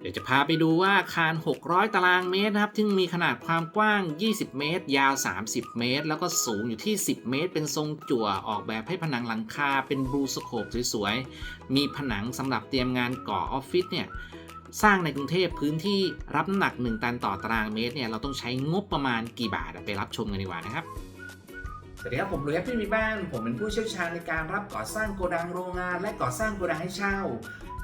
เดี๋ยวจะพาไปดูว่าอาคาร 600 ตารางเมตรนะครับซึ่งมีขนาดความกว้าง 20 เมตร ยาว 30 เมตร แล้วก็สูงอยู่ที่ 10 เมตร เป็นทรงจั่ว ออกแบบให้ผนังหลังคา เป็นบลูสโคปสวยๆ มีผนังสำหรับเตรียมงานก่อออฟฟิศเนี่ย สร้างในกรุงเทพพื้นที่รับน้ำหนัก 1 ตันต่อตารางเมตรเนี่ย เราต้องใช้งบประมาณกี่บาทไปรับชมกันดีกว่านะครับสวัสดีครับผมลุยแฮปปี้มีบ้าน ผมเป็นผู้เชี่ยวชาญในการรับก่อสร้างโกดังโรงงาน และก่อสร้างโกดังให้เช่า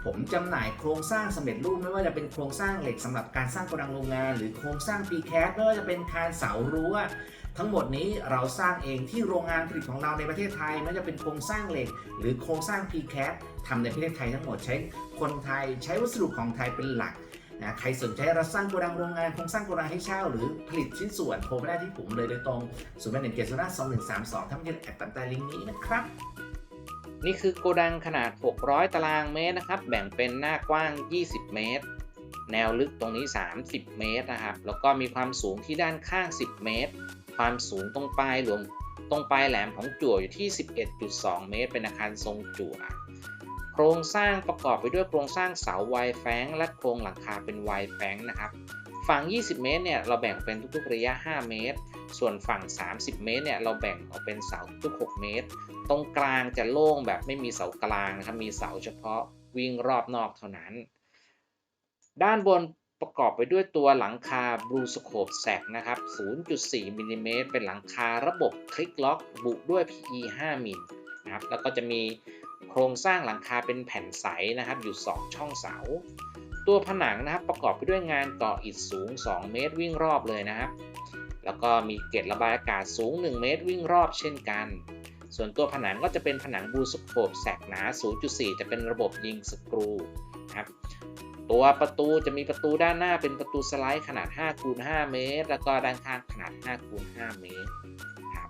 ผมจำหน่ายโครงสร้างสำเร็จรูปไม่ว่าจะเป็นโครงสร้างเหล็กสำหรับการสร้างโกดังโรงงาน หรือโครงสร้างปีแคสไม่ว่าจะเป็นคานเสารั้วทั้งหมดนี้เราสร้างเองที่โรงงานผลิตของเราในประเทศไทยไม่ว่าจะเป็นโครงสร้างเหล็ก หรือโครงสร้าง p c a t ทำในประเทศไทยทั้งหมดใช้คนไทยใช้วัสดุของไทยเป็นหลักนะใครสนใจรับสร้างโกดังโรงงานโครงสร้างโกดังให้เช่า หรือผลิตชิ้นส่วนโทรไปได้ที่ผมเลยโดยตรงศูนย์แปดหนึ่งเจ็ดศูนย์ห้าสองหนึ่งสามสองทั้งยันแอดตันใต้ลิงก์นี้นะครับ นี่คือโกดังขนาด 600 ตารางเมตรนะครับ แบ่งเป็นหน้ากว้าง 20 เมตร แนวลึกตรงนี้ 30 เมตรนะครับ แล้วก็มีความสูงที่ด้านข้าง 10 เมตร ความสูงตรงปลายรวมตรงปลายแหลมของจั่วอยู่ที่ 11.2 เมตร เป็นอาคารทรงจั่ว โครงสร้างประกอบไปด้วยโครงสร้างเสาไวแฟงและโครงหลังคาเป็นไวแฟงนะครับ ฝั่ง 20 เมตรเนี่ยเราแบ่งเป็นทุกๆระยะ 5 เมตร ส่วนฝั่ง 30 เมตรเนี่ยเราแบ่งออกเป็นเสาทุก 6 เมตร ตรงกลางจะโล่งแบบไม่มีเสากลางนะครับมีเสาเฉพาะวิ่งรอบนอกเท่านั้น ด้านบนประกอบไปด้วยตัวหลังคาบลูสโคปแสกนะครับ 0.4มิลลิเมตรเป็นหลังคาระบบคลิกล็อก บุด้วย PE 5มิลนะครับแล้วก็จะมีโครงสร้างหลังคาเป็นแผ่นใสนะครับอยู่ 2 ช่องเสา ตัวผนังนะครับประกอบไปด้วยงานก่ออิฐสูง 2 เมตรวิ่งรอบเลยนะครับ แล้วก็มีเกล็ดระบายอากาศสูง 1 เมตรวิ่งรอบเช่นกัน ส่วนตัวผนังก็จะเป็นผนังบูสโคปแสกหนา 0.4 จะเป็นระบบยิงสกรูนะครับตัวประตูจะมีประตูด้านหน้าเป็นประตูสไลด์ขนาด5คูณ5เมตร แล้วก็ด้านข้างขนาด5คูณ5เมตรครับ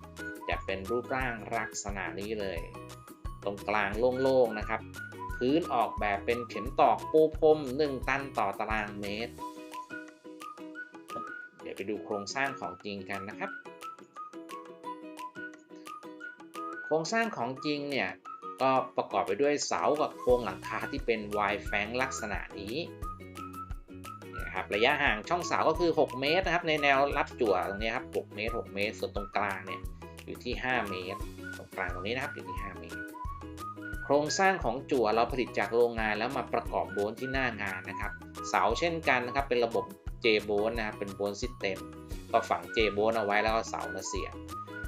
จะเป็นรูปร่างลักษณะนี้เลย ตรงกลางโล่งๆนะครับ พื้นออกแบบเป็นเข็มตอกปูพรม1 ตันต่อตารางเมตร เดี๋ยวไปดูโครงสร้างของจริงกันนะครับ โครงสร้างของจริงเนี่ยก็ประกอบไปด้วยเสากับโครงหลังคาที่เป็นวายแฟงลักษณะนี้นะครับระยะห่างช่องเสาก็คือ 6 เมตรนะครับในแนวรับจั่วตรงนี้ครับ 6 เมตร 6 เมตร ส่วนตรงกลางเนี่ยอยู่ที่ 5 เมตร ตรงกลางตรงนี้นะครับอยู่ที่ 5 เมตร โครงสร้างของจั่วเราผลิตจากโรงงานแล้วมาประกอบโบนที่หน้างานนะครับ เสาเช่นกันนะครับ เป็นระบบ J โบนนะครับเป็นโบนซิสเต็มก็ฝัง J โบนเอาไว้แล้วก็เสามาเสียบ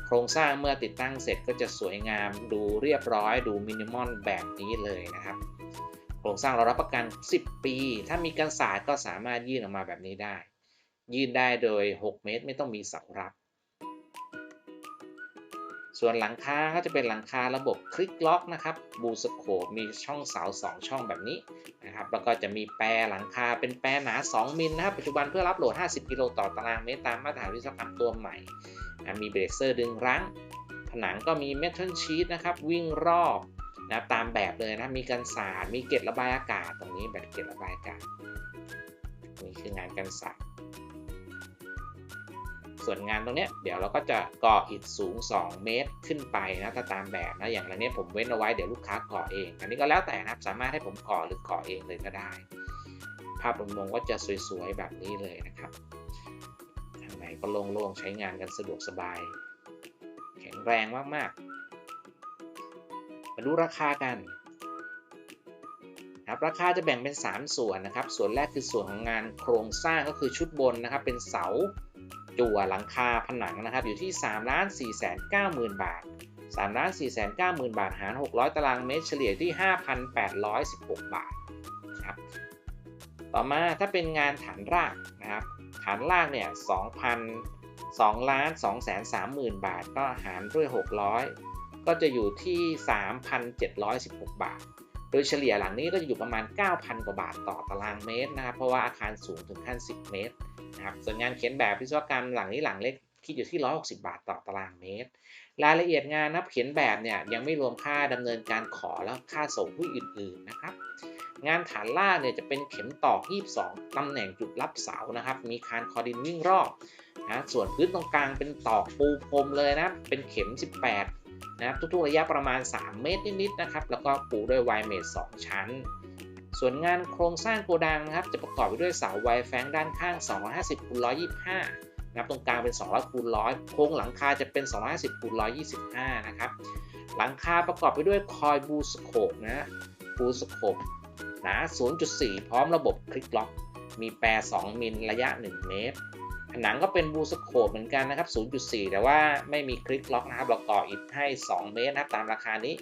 โครงสร้างเมื่อติดตั้งเสร็จก็จะสวยงามดูเรียบร้อย ดูมินิมอลแบบนี้เลยนะครับ โครงสร้างเรารับประกัน 10 ปี ถ้ามีกันศาสตร์ก็สามารถยื่นออกมาแบบนี้ได้ ยื่นได้โดย 6 เมตรไม่ต้องมีเสารับ ส่วนหลังคาก็จะเป็นหลังคาระบบคลิกล็อกนะครับบูสโคปมีช่องเสา 2 ช่องแบบนี้นะครับแล้วก็จะมีแปรหลังคาเป็นแปรหนา 2 มิลนะครับปัจจุบันเพื่อรับโหลด 50 กิโลต่อตารางเมตรตามมาตรฐานวิศวกรรมตัวใหม่มีเบรกเซอร์ดึงรั้ง ผนังก็มีเมทัลชีตนะครับวิ่งรอบนะตามแบบเลยนะมีกันสาดมีเกล็ดระบายอากาศตรงนี้แบบเกล็ดระบายอากาศนี่คืองานกันสาด ส่วนงานตรงเนี้ยเดี๋ยวเราก็จะก่ออิฐสูง 2 เมตรขึ้นไปนะถ้าตามแบบนะอย่างไรเนี้ยผมเว้นเอาไว้เดี๋ยวลูกค้าก่อเอง อันนี้ก็แล้วแต่นะครับสามารถให้ผมก่อหรือก่อเองเลยก็ได้ ภาพรวมๆก็จะสวยๆแบบนี้เลยนะครับทางไหนก็โล่งๆใช้งานกันสะดวกสบาย แข็งแรงมากๆมาดูราคากัน นะครับราคาจะแบ่งเป็น 3 ส่วนนะครับ ส่วนแรกคือส่วนของงานโครงสร้างก็คือชุดบนนะครับ เป็นเสาจั่วหลังคาผนังนะครับ อยู่ที่3ล้าน4แสน9หมื่นบาท3ล้าน4แสน9หมื่นบาทหาร 600 ตารางเมตรเฉลี่ยที่ 5,816 บาทครับต่อมาถ้าเป็นงานฐานรากนะครับฐานรากเนี่ย2,000 2ล้าน2แสน3หมื่นบาทก็หารด้วย 600 ก็จะอยู่ที่ 3,716 บาท ยเฉลี่ยหลังนี้ก็จะอยู่ประมาณ 9,000 กว่าบาทต่อตารางเมตรนะครับ เพราะว่าอาคารสูงถึงขั้น 10 เมตรนะครับ ส่วนงานเขียนแบบวิศวกรรมหลังนี้หลังเล็กคิดอยู่ที่ 160 บาทต่อตารางเมตร รายละเอียดงานนับเขียนแบบเนี่ยยังไม่รวมค่าดำเนินการขอและค่าส่งผู้อื่นๆนะครับ งานฐานล่างเนี่ยจะเป็นเข็มตอก 22ตำแหน่งจุดรับเสานะครับ มีคานคอดินวิ่งรอบนะ ส่วนพื้นตรงกลางเป็นตอกปูพรมเลยนะ เป็นเข็ม 18 นะครับทุกๆระยะประมาณ 3 เมตรนิดๆนะครับแล้วก็ปูด้วยไวเมท2ชั้น ส่วนงานโครงสร้างโกดังนะครับจะประกอบไปด้วยเสาไวแฟงด้านข้าง 250คูณ125นะครับตรงกลางเป็น 200คูณ100 โครงหลังคาจะเป็น 250คูณ125นะครับหลังคาประกอบไปด้วยคอยบูสโคปนะฮะบูสโคปหนา 0.4 พร้อมระบบคลิกล็อก มีแปร 2 มิลระยะ 1 เมตร ผนังก็เป็นบูสโคปเหมือนกันนะครับ 0.4 แต่ว่าไม่มีคลิกล็อกนะครับเราก่ออิฐให้ 2 เมตรนะครับตามราคานี้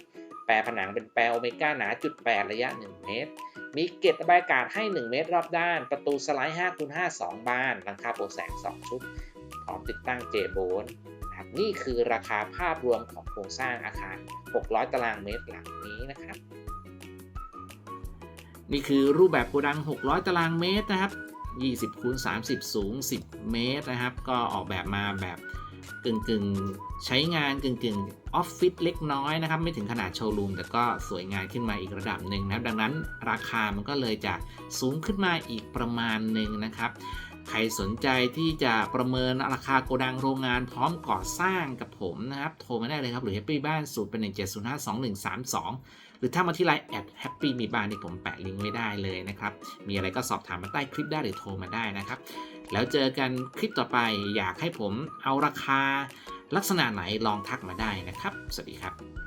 แปรผนังเป็นแปรโอเมก้าหนาจุด8ระยะ 1 เมตร มีเกล็ดระบายอากาศให้ 1 เมตรรอบด้าน ประตูสไลด์5คูณ5 2 บานหลังคาโปร่งแสง 2 ชุด พร้อมติดตั้งเจโบนนะครับนี่คือราคาภาพรวมของโครงสร้างอาคาร 600 ตารางเมตรหลังนี้นะครับ นี่คือรูปแบบโกดัง 600 ตารางเมตรนะครับ 20คูณ30 สูง 10 เมตรนะครับ ก็ออกแบบมาแบบกึ่งกึ่งๆใช้งานกึ่งกึ่งออฟฟิศเล็กน้อยนะครับ ไม่ถึงขนาดโชว์รูม แต่ก็สวยงามขึ้นมาอีกระดับหนึ่งนะครับ ดังนั้นราคามันก็เลยจะสูงขึ้นมาอีกประมาณหนึ่งนะครับใครสนใจที่จะประเมินราคาโกดังโรงงานพร้อมก่อสร้างกับผมนะครับ โทรมาได้เลยครับ หรือ Happy บ้านสูตรเป็น170523132 หรือถ้ามาที่ไลน์แอด Happy มีบาร์นี่ผมแปะลิงก์ไว้ได้เลยนะครับ มีอะไรก็สอบถามมาใต้คลิปได้หรือโทรมาได้นะครับ แล้วเจอกันคลิปต่อไปอยากให้ผมเอาราคาลักษณะไหนลองทักมาได้นะครับ สวัสดีครับ